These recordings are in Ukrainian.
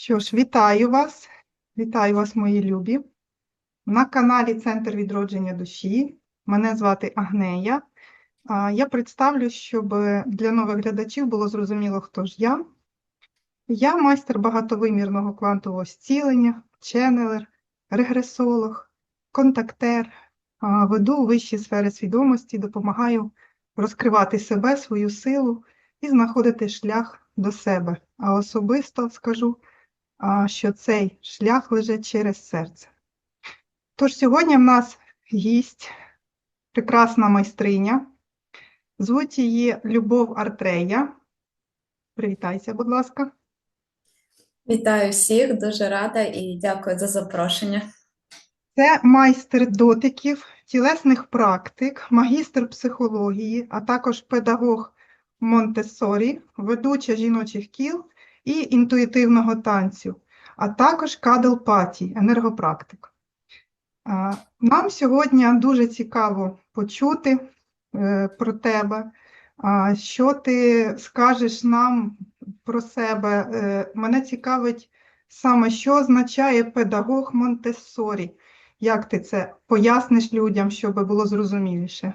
Що ж, вітаю вас, вітаю вас, мої любі. На каналі Центр відродження душі. Мене звати Агнея. Я представлю, щоб для нових глядачів було зрозуміло, хто ж я. Я майстер багатовимірного квантового зцілення, ченелер, регресолог, контактер. Веду вищі сфери свідомості, допомагаю розкривати себе, свою силу і знаходити шлях до себе. А особисто скажу, що цей шлях лежить через серце. Тож сьогодні в нас гість, прекрасна майстриня. Звуть її Любов Артрея. Привітайся, будь ласка. Вітаю всіх, дуже рада і дякую за запрошення. Це майстер дотиків, тілесних практик, магістр психології, а також педагог Монтессорі, ведуча жіночих кіл і інтуїтивного танцю, а також кадл-паті, енергопрактик. Нам сьогодні дуже цікаво почути е, про тебе, що ти скажеш нам про себе. Е, Мене цікавить саме, що означає педагог Монтессорі. Як ти це поясниш людям, щоб було зрозуміліше?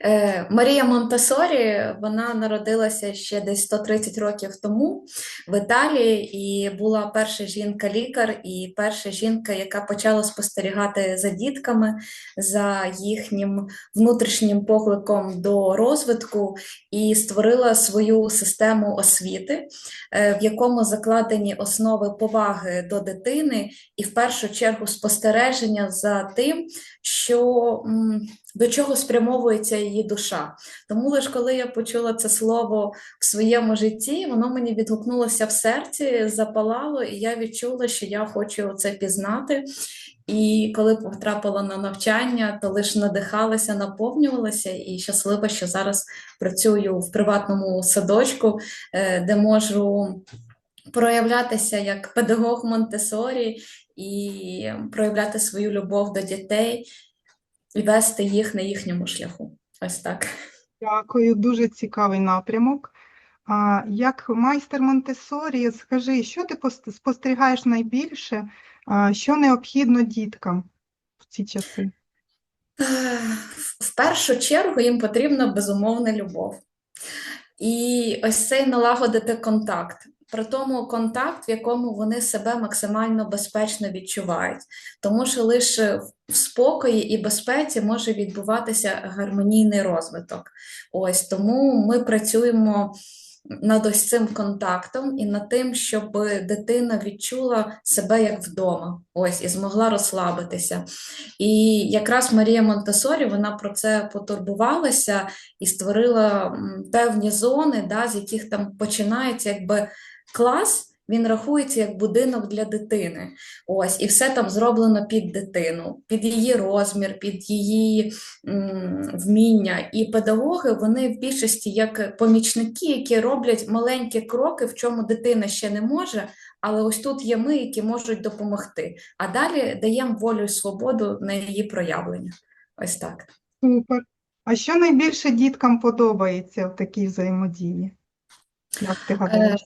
Е, Марія Монтесорі, вона народилася ще десь 130 років тому в Італії і була перша жінка-лікар і перша жінка, яка почала спостерігати за дітками, за їхнім внутрішнім покликом до розвитку і створила свою систему освіти, е, в якому закладені основи поваги до дитини і в першу чергу спостереження за тим, що до чого спрямовується її душа. Тому лише коли я почула це слово в своєму житті, воно мені відгукнулося в серці, запалало, і я відчула, що я хочу це пізнати. І коли потрапила на навчання, то лише надихалася, наповнювалася і щаслива, що зараз працюю в приватному садочку, е, де можу проявлятися як педагог Монтесорі і проявляти свою любов до дітей і вести їх на їхньому шляху. Ось так. Дякую, дуже цікавий напрямок. А, як майстер Монтессорі, скажи, що ти спостерігаєш найбільше, що необхідно діткам в ці часи? В першу чергу їм потрібна безумовна любов. І ось цей налагодити контакт. При тому контакт, в якому вони себе максимально безпечно відчувають. Тому що лише в спокої і безпеці може відбуватися гармонійний розвиток. Ось тому ми працюємо над ось цим контактом і над тим, щоб дитина відчула себе як вдома, ось і змогла розслабитися. І якраз Марія Монтесорі вона про це потурбувалася і створила певні зони, да, з яких там починається якби клас. Він рахується як будинок для дитини. Ось, і все там зроблено під дитину, під її розмір, під її м, вміння. І педагоги вони в більшості як помічники, які роблять маленькі кроки, в чому дитина ще не може, але ось тут є ми, які можуть допомогти. А далі даємо волю і свободу на її проявлення. Ось так. Супер. А що найбільше діткам подобається в такій взаємодії? Як ти гадаєш?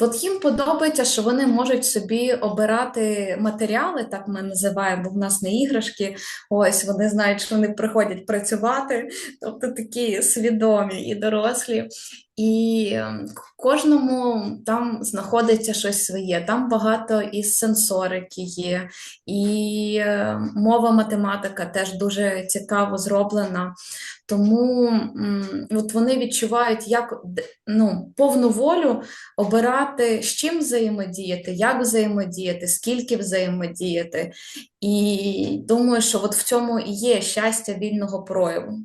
От їм подобається, що вони можуть собі обирати матеріали, так ми називаємо, бо в нас не іграшки. Ось вони знають, що вони приходять працювати, тобто такі свідомі і дорослі. І ем, кожному там знаходиться щось своє. Там багато і сенсорики є, і е, мова математика теж дуже цікаво зроблена. Тому от вони відчувають як ну, повну волю обирати, з чим взаємодіяти, як взаємодіяти, скільки взаємодіяти. І думаю, що от в цьому і є щастя вільного прояву.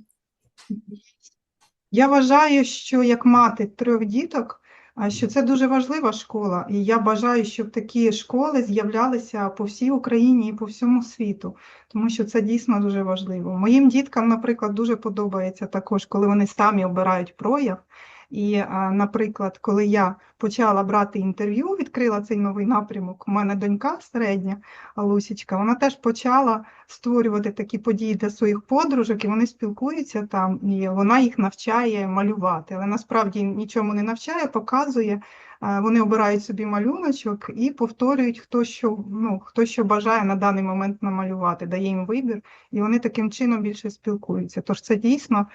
Я вважаю, що як мати трьох діток, що це дуже важлива школа. І я бажаю, щоб такі школи з'являлися по всій Україні і по всьому світу, тому що це дійсно дуже важливо. Моїм діткам, наприклад, дуже подобається також, коли вони самі обирають прояв. І, наприклад, коли я почала брати інтерв'ю, відкрила цей новий напрямок, у мене донька середня, Лусічка, вона теж почала створювати такі події для своїх подружок, і вони спілкуються там, і вона їх навчає малювати. Але насправді нічому не навчає, показує. Е, Вони обирають собі малюночок і повторюють, хто що, ну, хто що бажає на даний момент намалювати, дає їм вибір, і вони таким чином більше спілкуються. Тож це дійсно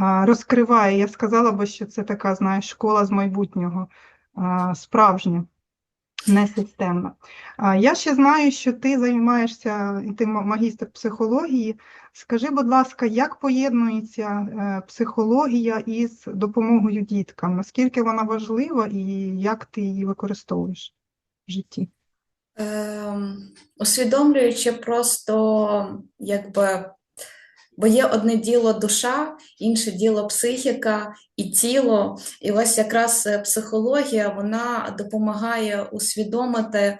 е, розкриває. Я сказала би, що це така, знаєш, школа з майбутнього, е, справжня, не системна. А Я ще знаю, що ти займаєшся, і ти ма- магістр психології. Скажи, будь ласка, як поєднується е, психологія із допомогою діткам? Наскільки вона важлива і як ти її використовуєш в житті? Ем, усвідомлюючи просто, якби, бо є одне діло душа, інше діло психіка і тіло. І ось якраз е, психологія вона допомагає усвідомити,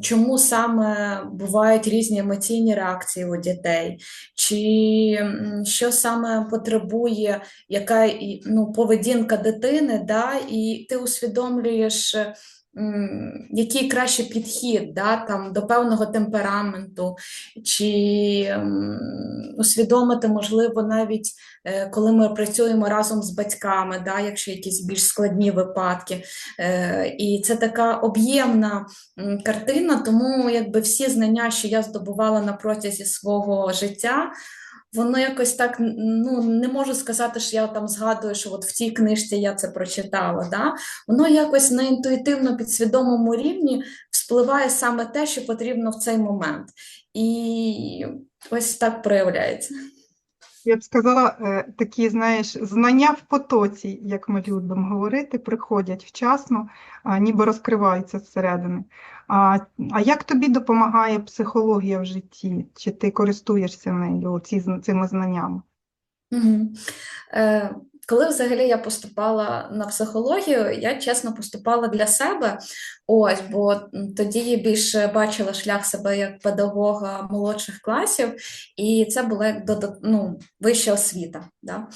чому саме бувають різні емоційні реакції у дітей, чи що саме потребує яка ну, поведінка дитини, да, і ти усвідомлюєш. Який краще підхід да, там, до певного темпераменту, чи усвідомити, можливо, навіть е, коли ми працюємо разом з батьками, да, якщо якісь більш складні випадки. Е, І це така об'ємна картина, тому якби всі знання, що я здобувала на протязі свого життя, Воно якось так, ну не можу сказати, що я там згадую, що от в цій книжці я це прочитала. Да? Воно якось на інтуїтивно підсвідомому рівні вспливає саме те, що потрібно в цей момент. І ось так проявляється. Я б сказала, е, такі, знаєш, знання в потоці, як ми любимо говорити, приходять вчасно, ніби розкриваються зсередини. А, а як тобі допомагає психологія в житті? Чи ти користуєшся нею, ці, цими знаннями? Угу. Коли взагалі я поступала на психологію, я чесно поступала для себе. Ось, бо тоді більше бачила шлях себе як педагога молодших класів, і це була як ну, вища освіта. Да?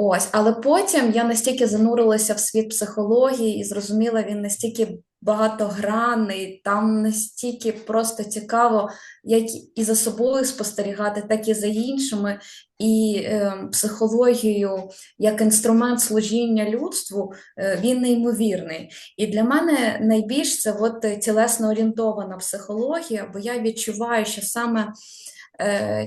Ось, але потім я настільки занурилася в світ психології і зрозуміла, він настільки багатогранний, там настільки просто цікаво, як і за собою спостерігати, так і за іншими. І е, психологію як інструмент служіння людству, е, він неймовірний. І для мене найбільш це от тілесно орієнтована психологія, бо я відчуваю, що саме е,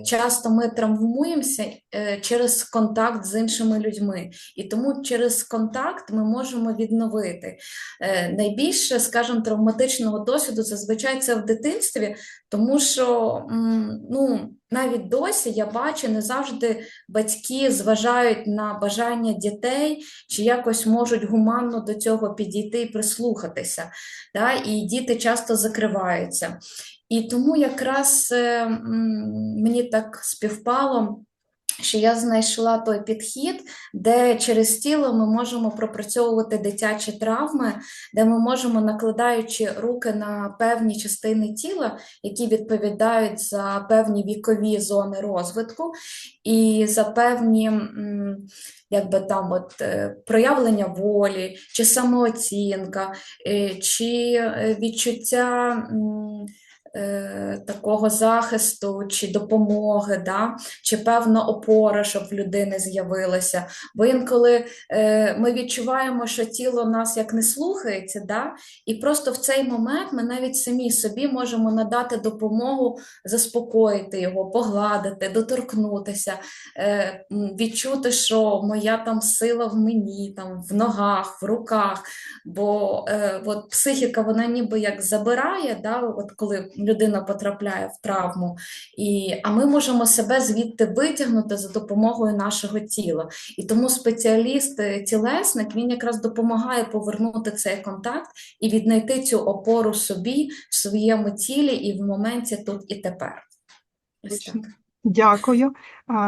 часто ми травмуємося е, через контакт з іншими людьми, і тому через контакт ми можемо відновити. Е, найбільше, скажімо, травматичного досвіду зазвичай це в дитинстві, тому що ну, навіть досі я бачу, не завжди батьки зважають на бажання дітей чи якось можуть гуманно до цього підійти і прислухатися. Да? І діти часто закриваються. І тому якраз е, мені так співпало. Що я знайшла той підхід, де через тіло ми можемо пропрацьовувати дитячі травми, де ми можемо, накладаючи руки на певні частини тіла, які відповідають за певні вікові зони розвитку і за певні якби там от, е, проявлення волі, чи самооцінка, е, чи відчуття. Е, Такого захисту чи допомоги, да? чи певна опора, щоб в людини з'явилася. Бо інколи е, ми відчуваємо, що тіло нас як не слухається, да? і просто в цей момент ми навіть самі собі можемо надати допомогу, заспокоїти його, погладити, доторкнутися, е, відчути, що моя там сила в мені, там, в ногах, в руках. Бо е, от психіка, вона ніби як забирає, да? от коли людина потрапляє в травму, і, а ми можемо себе звідти витягнути за допомогою нашого тіла. І тому спеціаліст, е, тілесник, він якраз допомагає повернути цей контакт і віднайти цю опору собі в своєму тілі і в моменті тут і тепер. Ось так. Дякую.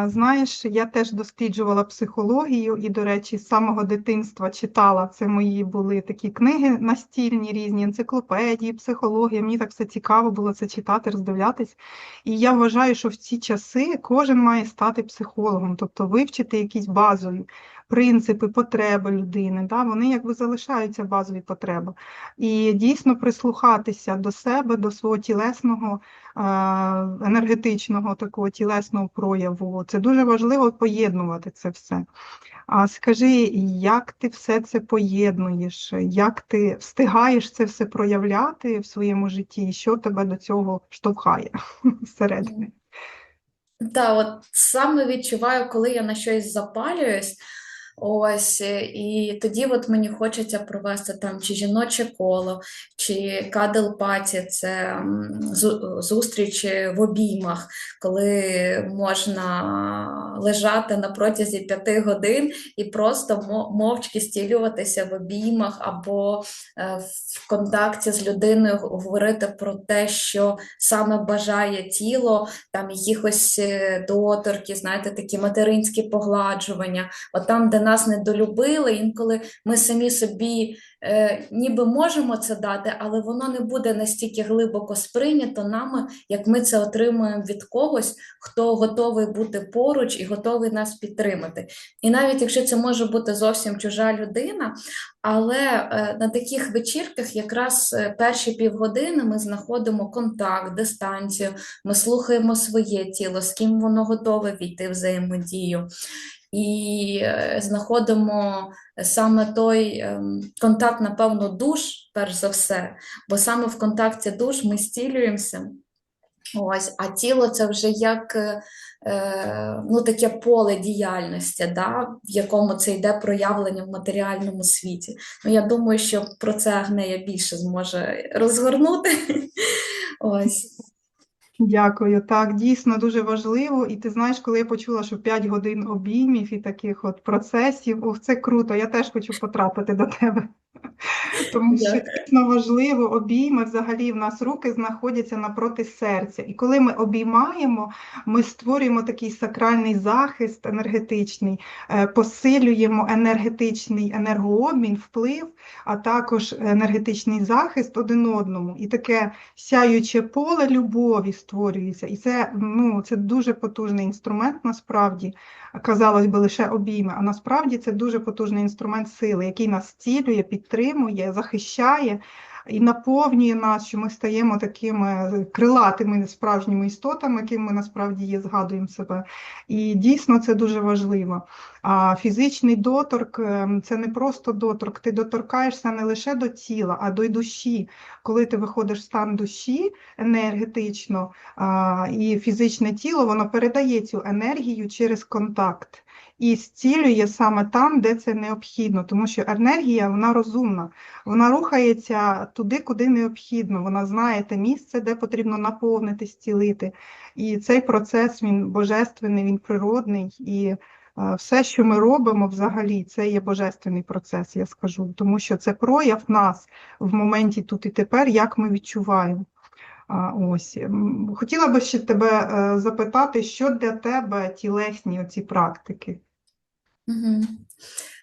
Знаєш, я теж досліджувала психологію і, до речі, з самого дитинства читала. Це мої були такі книги настільні, різні енциклопедії, психологія. Мені так все цікаво було це читати, роздивлятись. І я вважаю, що в ці часи кожен має стати психологом, тобто вивчити якісь базові принципи, потреби людини. Да? Вони якби залишаються базові потреби. І дійсно прислухатися до себе, до свого тілесного, е, енергетичного такого тілесного прояву. Це дуже важливо поєднувати це все. А скажи, як ти все це поєднуєш? Як ти встигаєш це все проявляти в своєму житті? І що тебе до цього штовхає всередині? Та, от саме відчуваю, коли я на щось запалююсь. Ось, е, і тоді от мені хочеться провести там чи жіноче коло, чи кадл паті, це м, зу- зустрічі в обіймах, коли можна лежати на протязі п'яти годин і просто мовчки стілюватися в обіймах або е, в контакті з людиною говорити про те, що саме бажає тіло, там якихось е, доторки, знаєте, такі материнські погладжування. От там, де нас недолюбили, інколи ми самі собі е, ніби можемо це дати, але воно не буде настільки глибоко сприйнято нами, як ми це отримуємо від когось, хто готовий бути поруч і готовий нас підтримати. І навіть якщо це може бути зовсім чужа людина, але е, на таких вечірках якраз е, перші півгодини ми знаходимо контакт, дистанцію, ми слухаємо своє тіло, з ким воно готове війти взаємодію. І е, знаходимо саме той ем, контакт, напевно, душ, перш за все, бо саме в контакті душ ми зцілюємося. Ось, а тіло це вже як е, е, ну, таке поле діяльності, да, в якому це йде проявлення в матеріальному світі. Ну, я думаю, що про це Агнея більше зможе розгорнути. Ось. Дякую. Так, дійсно дуже важливо. І ти знаєш, коли я почула, що 5 годин обіймів і таких от процесів, ох, це круто. Я теж хочу потрапити до тебе. Тому що дійсно важливо, обійми взагалі в нас руки знаходяться напроти серця. І коли ми обіймаємо, ми створюємо такий сакральний захист енергетичний, е, посилюємо енергетичний енергообмін, вплив, а також енергетичний захист один одному. І таке сяюче поле любові створюється. І це, ну, це дуже потужний інструмент насправді. Казалось би, лише обійми, а насправді це дуже потужний інструмент сили, який нас цілює, підтримує, захищає і наповнює нас, що ми стаємо такими крилатими справжніми істотами, якими ми насправді є, згадуємо себе. І дійсно це дуже важливо. А фізичний доторк ем, це не просто доторк, ти доторкаєшся не лише до тіла, а до й душі. Коли ти виходиш в стан душі енергетично, і фізичне тіло, воно передає цю енергію через контакт і зцілює саме там, де це необхідно, тому що енергія вона розумна, вона рухається туди, куди необхідно. Вона знає те місце, де потрібно наповнити, зцілити. І цей процес він божественний, він природний. І е, все, що ми робимо взагалі, це є божественний процес, я скажу, тому що це прояв нас в моменті тут і тепер, як ми відчуваємо. Ось хотіла би ще тебе е, запитати, що для тебе тілесні оці практики? Мгм.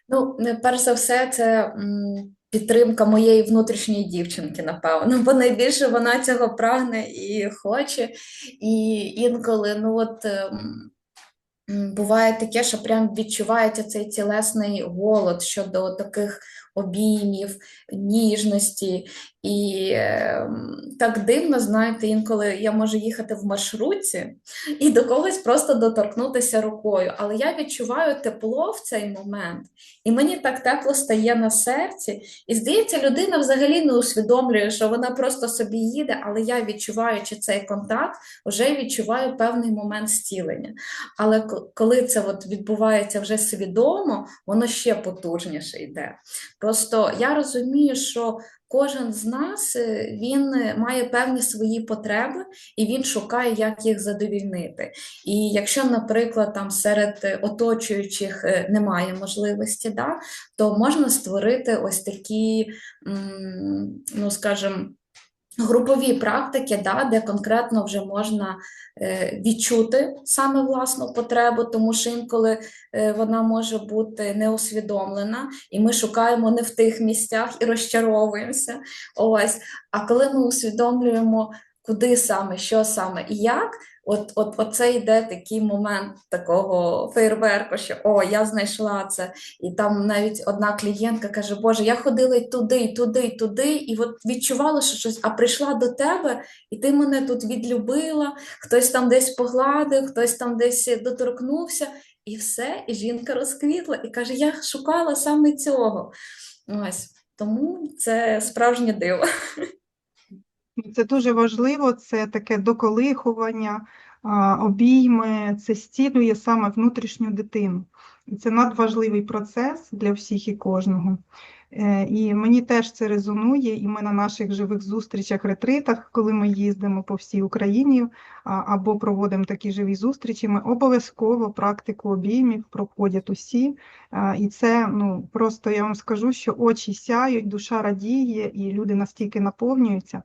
Ну, перш за все, це підтримка моєї внутрішньої дівчинки, напевно, бо найбільше вона цього прагне і хоче. І інколи, ну от. ем, Буває таке, що прям відчувається цей тілесний голод щодо таких обіймів, ніжності. І ем, так дивно, знаєте, інколи я можу їхати в маршрутці і до когось просто доторкнутися рукою. Але я відчуваю тепло в цей момент, і мені так тепло стає на серці. І здається, людина взагалі не усвідомлює, що вона просто собі їде, але я, відчуваючи цей контакт, вже відчуваю певний момент зцілення. Але коли це от відбувається вже свідомо, воно ще потужніше йде. Просто я розумію, що кожен з нас е, він е, має певні свої потреби і він шукає, як їх задовільнити. І якщо, наприклад, там серед оточуючих е, немає можливості, да, то можна створити ось такі, ну скажімо, групові практики, да, де конкретно вже можна е, відчути саме власну потребу, тому що інколи е, вона може бути неусвідомлена, і ми шукаємо не в тих місцях і розчаровуємося. Ось. А коли ми усвідомлюємо, куди саме, що саме і як. От, от, оце йде такий момент такого фейерверку, що о, я знайшла це. І там навіть одна клієнтка каже: Боже, я ходила й туди, і туди, і туди, і от відчувала, що щось, а прийшла до тебе, і ти мене тут відлюбила, хтось там десь погладив, хтось там десь доторкнувся, і все, і жінка розквітла, і каже: Я шукала саме цього. Ось тому це справжнє диво. Це дуже важливо, це таке доколихування, обійми, це стілює саме внутрішню дитину. Це надважливий процес для всіх і кожного. Е, І мені теж це резонує, і ми на наших живих зустрічах, ретритах, коли ми їздимо по всій Україні або проводимо такі живі зустрічі, ми обов'язково практику обіймів проходять усі. І це ну, просто я вам скажу, що очі сяють, душа радіє, і люди настільки наповнюються.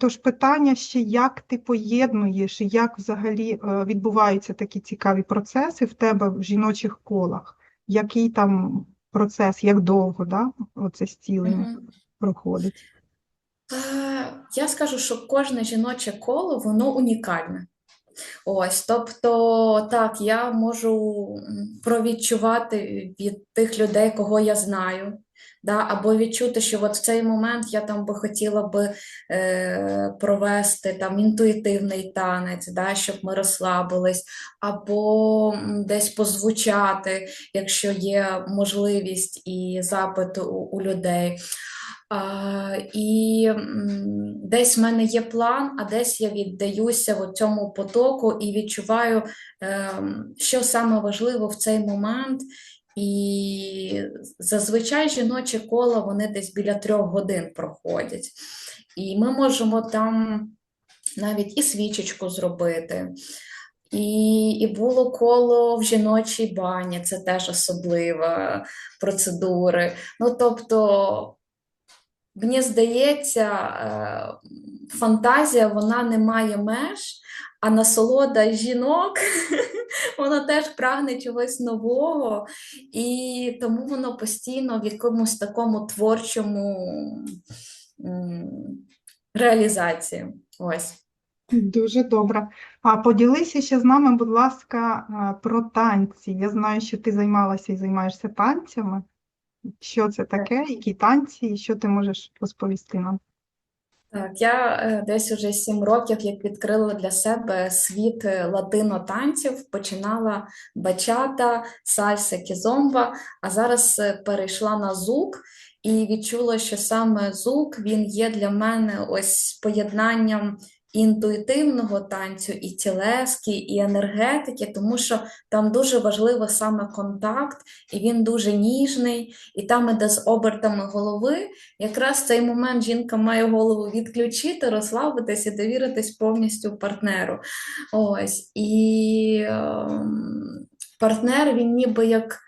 Тож питання ще, як ти поєднуєш, як взагалі е, відбуваються такі цікаві процеси в тебе в жіночих колах? Який там процес, як довго, да, оце зцілення Мгм. проходить? Е, Я скажу, що кожне жіноче коло воно унікальне. Ось, тобто, так, я можу провідчувати від тих людей, кого я знаю, да, або відчути, що от в цей момент я там би хотіла би е, провести там інтуїтивний танець, да, щоб ми розслабились, або десь позвучати, якщо є можливість і запит у, у людей. А, і десь в мене є план, а десь я віддаюся в цьому потоку і відчуваю, ем, що саме важливо в цей момент. І зазвичай жіночі кола вони десь біля трьох годин проходять. І ми можемо там навіть і свічечку зробити. І, і було коло в жіночій бані, це теж особлива процедура. Ну, тобто, Мені здається, е, фантазія вона не має меж, а насолода жінок вона теж прагне чогось нового, і тому воно постійно в якомусь такому творчому реалізації. Ось. Дуже добре. А поділися ще з нами, будь ласка, про танці. Я знаю, що ти займалася і займаєшся танцями. Що це таке, які танці, і що ти можеш розповісти нам? Так, я е, десь уже сім років, як відкрила для себе світ е, латино-танців, починала бачата, сальса, кізомба, а зараз е, перейшла на зук і відчула, що саме зук він є для мене ось поєднанням інтуїтивного танцю, і тілески, і енергетики, тому що там дуже важливо саме контакт, і він дуже ніжний, і там іде з обертами голови. Якраз в цей момент жінка має голову відключити, розслабитись і довіритись повністю партнеру. Ось. І ем, партнер він ніби як.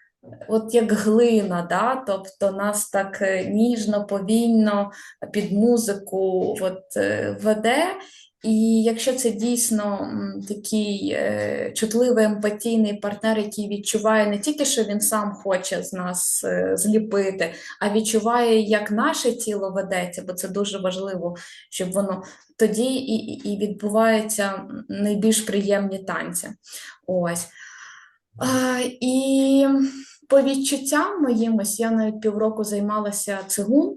От як глина, да? тобто нас так е, ніжно, повільно під музику от, е, веде. І якщо це дійсно такий е, чутливий емпатійний партнер, який відчуває не тільки, що він сам хоче з нас е, зліпити, а відчуває, як наше тіло ведеться, бо це дуже важливо, щоб воно тоді і, і, відбуваються найбільш приємні танці. Ось. А, і по відчуттям моїм, ось я навіть півроку займалася цигун,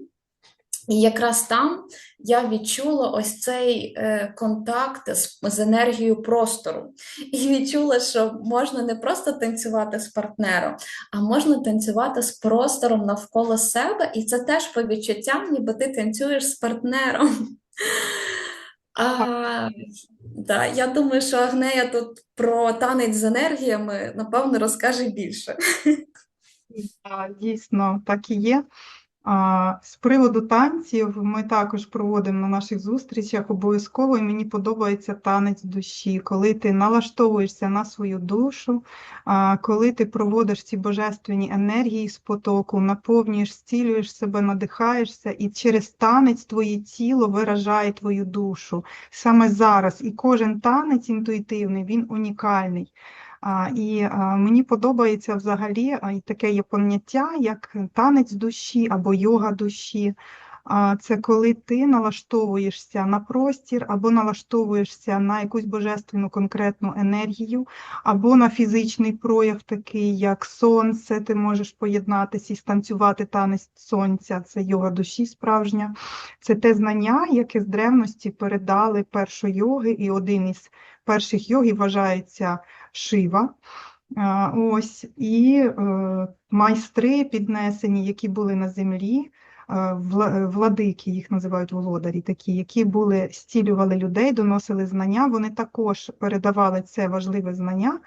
і якраз там я відчула ось цей е, контакт з, з енергією простору. І відчула, що можна не просто танцювати з партнером, а можна танцювати з простором навколо себе, і це теж по відчуттям, ніби ти танцюєш з партнером. А, да, я думаю, що Агнея тут про танець з енергіями, напевно, розкаже більше. Дійсно, так і є. З приводу танців ми також проводимо на наших зустрічах обов'язково, і мені подобається танець душі, коли ти налаштовуєшся на свою душу, коли ти проводиш ці божественні енергії з потоку, наповнюєш, зцілюєш себе, надихаєшся, і через танець твоє тіло виражає твою душу. Саме зараз. І кожен танець інтуїтивний, він унікальний. І мені подобається взагалі таке є поняття, як танець душі або йога душі. Це коли ти налаштовуєшся на простір або налаштовуєшся на якусь божественну конкретну енергію, або на фізичний прояв, такий як сонце, ти можеш поєднатися і станцювати танець сонця, це йога душі справжня. Це те знання, яке з древності передали першойоги, і один із перших йогів вважається Шива. Ось, і е, майстри піднесені, які були на землі, е, владики, їх називають володарі, такі, які були, стілювали людей, доносили знання, вони також передавали це важливе знання,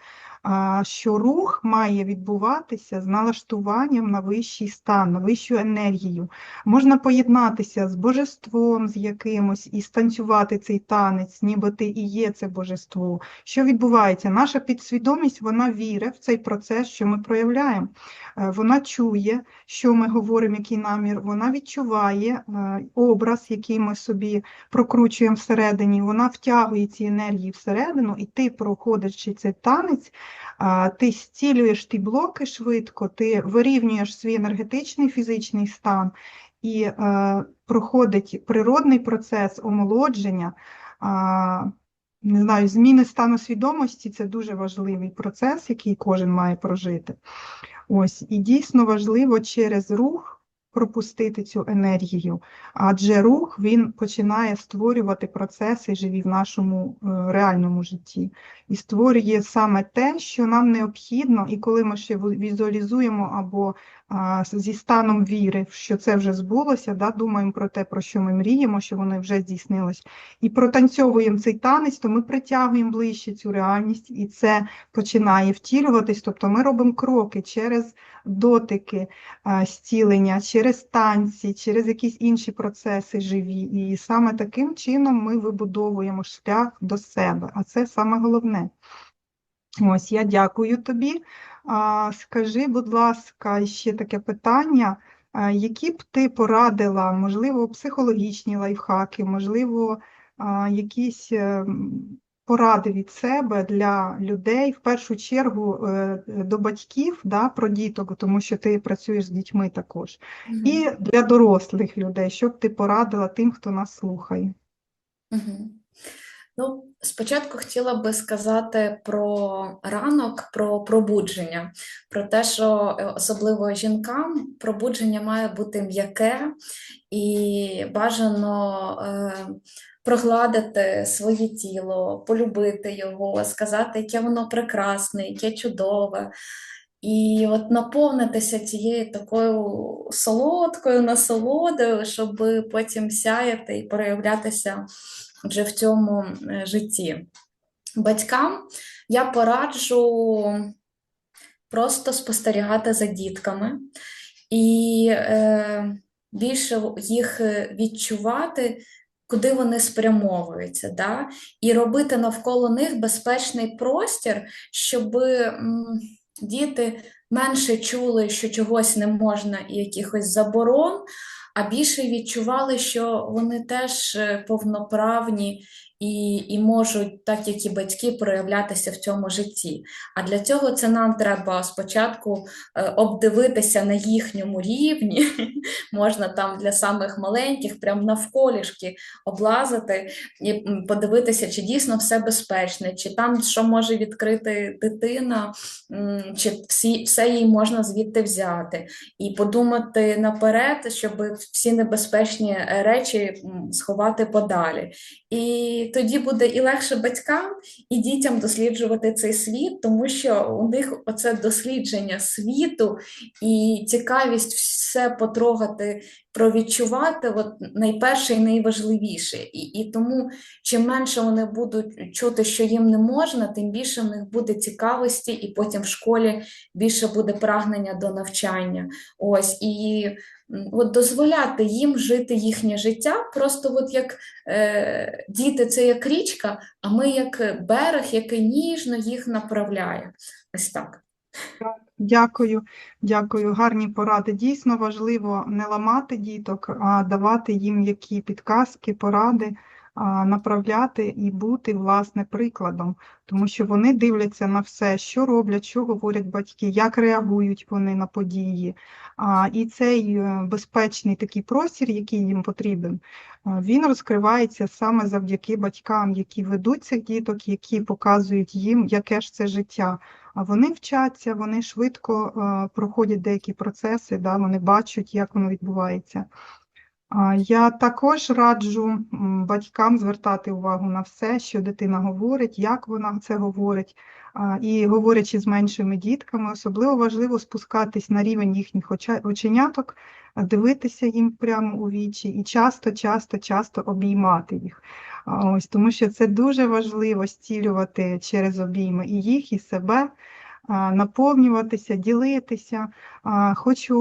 що рух має відбуватися з налаштуванням на вищий стан, на вищу енергію. Можна поєднатися з божеством, з якимось і станцювати цей танець, ніби ти і є це божество. Що відбувається? Наша підсвідомість вона вірить в цей процес, що ми проявляємо. Е, Вона чує, що ми говоримо, який намір, вона відчуває е, образ, який ми собі прокручуємо всередині, вона втягує ці енергії всередину, і ти, проходячи цей танець, ти зцілюєш ті блоки швидко, ти вирівнюєш свій енергетичний фізичний стан, і е, проходить природний процес омолодження. Не знаю, зміни стану свідомості це дуже важливий процес, який кожен має прожити. Ось, і дійсно важливо через рух пропустити цю енергію, адже рух він починає створювати процеси живі в нашому е, реальному житті. І створює саме те, що нам необхідно, і коли ми ще ві- візуалізуємо або зі станом віри, що це вже збулося, да, думаємо про те, про що ми мріємо, що воно вже здійснилось, і протанцьовуємо цей танець, то ми притягуємо ближче цю реальність, і це починає втілюватись. Тобто ми робимо кроки через дотики зцілення, через танці, через якісь інші процеси живі. І саме таким чином ми вибудовуємо шлях до себе, а це саме головне. Ось я дякую тобі. А, скажи, будь ласка, ще таке питання. А, які б ти порадила, можливо, психологічні лайфхаки, можливо, а, якісь ем, поради від себе для людей, в першу чергу е, до батьків, да, про діток, тому що ти працюєш з дітьми також, Мгм. і для дорослих людей, що б ти порадила тим, хто нас слухає? Мгм. Ну, спочатку хотіла би сказати про ранок, про пробудження, про те, що е, особливо жінкам пробудження має бути м'яке і бажано е, прогладити своє тіло, полюбити його, сказати, яке воно прекрасне, яке чудове. І от наповнитися цією такою солодкою насолодою, щоб потім сяяти і проявлятися вже в цьому е, житті. Батькам я пораджу просто спостерігати за дітками і е, більше їх е, відчувати, куди вони спрямовуються, да? і робити навколо них безпечний простір, щоб діти менше чули, що чогось не можна і якихось заборон, а більше відчували, що вони теж е, повноправні і, і можуть, так як і батьки, проявлятися в цьому житті. А для цього це нам треба спочатку е, обдивитися на їхньому рівні. Можна там для самих маленьких, прям навколішки облазити і подивитися, чи дійсно все безпечне, чи там що може відкрити дитина, чи всі, все їй можна звідти взяти. І подумати наперед, щоб всі небезпечні е, речі сховати подалі. І тоді буде і легше батькам, і дітям досліджувати цей світ, тому що у них оце дослідження світу і цікавість все потрогати, провідчувати, от найперше і найважливіше. І, і тому, чим менше вони будуть чути, що їм не можна, тим більше в них буде цікавості, і потім в школі більше буде прагнення до навчання. Ось і от дозволяти їм жити їхнє життя, просто от як е, діти це як річка, а ми як берег, який ніжно їх направляє. Ось так. Дякую, дякую. Гарні поради. Дійсно важливо не ламати діток, а давати їм які підказки, поради, направляти і бути власне прикладом, тому що вони дивляться на все, що роблять, що говорять батьки, як реагують вони на події. І цей е, безпечний такий простір, який їм потрібен, він розкривається саме завдяки батькам, які ведуть цих діток, які показують їм, яке ж це життя. А вони вчаться, вони швидко е, проходять деякі процеси, да, вони бачать, як воно відбувається. Я також раджу батькам звертати увагу на все, що дитина говорить, як вона це говорить. І говорячи з меншими дітками, особливо важливо спускатись на рівень їхніх оченяток, дивитися їм прямо у вічі і часто, часто, часто обіймати їх. Ось тому що це дуже важливо зцілювати через обійми і їх, і себе, наповнюватися, ділитися. Хочу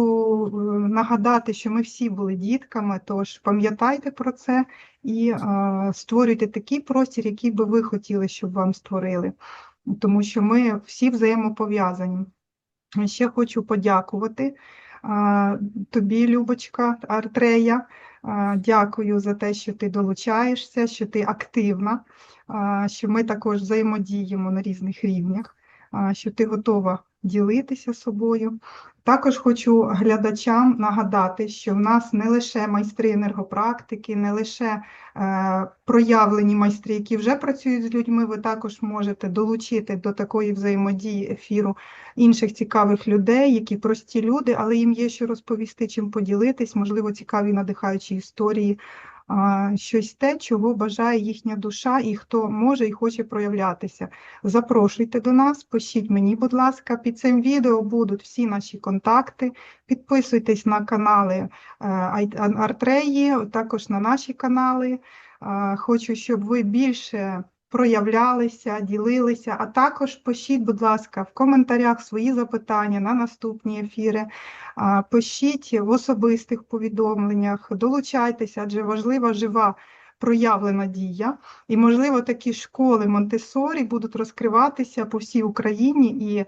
е, нагадати, що ми всі були дітками, тож пам'ятайте про це і створюйте такий простір, який би ви хотіли, щоб вам створили, тому що ми всі взаємопов'язані. Ще хочу подякувати тобі, Любочка Артрея. Дякую за те, що ти долучаєшся, що ти активна, що ми також взаємодіємо на різних рівнях, що ти готова ділитися собою. Також хочу глядачам нагадати, що в нас не лише майстри енергопрактики, не лише е, проявлені майстри, які вже працюють з людьми, ви також можете долучити до такої взаємодії ефіру інших цікавих людей, які прості люди, але їм є що розповісти, чим поділитись, можливо, цікаві надихаючі історії, щось те, чого бажає їхня душа, і хто може і хоче проявлятися. Запрошуйте до нас, пишіть мені, будь ласка, під цим відео будуть всі наші контакти. Підписуйтесь на канали е, Артреї, також на наші канали. Хочу, щоб ви більше проявлялися, ділилися, а також пишіть, будь ласка, в коментарях свої запитання на наступні ефіри. Пишіть в особистих повідомленнях, долучайтеся, адже важлива жива проявлена дія. І, можливо, такі школи Монтесорі будуть розкриватися по всій Україні, і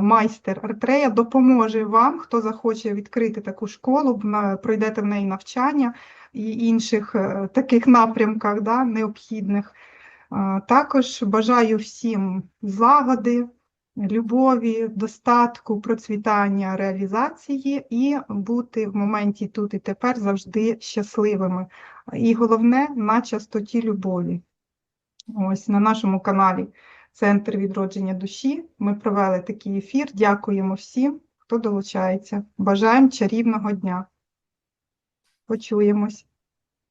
майстер Артрея допоможе вам, хто захоче відкрити таку школу, пройдете в неї навчання і інших е, таких напрямках да, необхідних. Також бажаю всім злагоди, любові, достатку, процвітання, реалізації і бути в моменті тут і тепер завжди щасливими. І головне на частоті любові. Ось на нашому каналі Центр відродження душі ми провели такий ефір. Дякуємо всім, хто долучається. Бажаємо чарівного дня. Почуємось.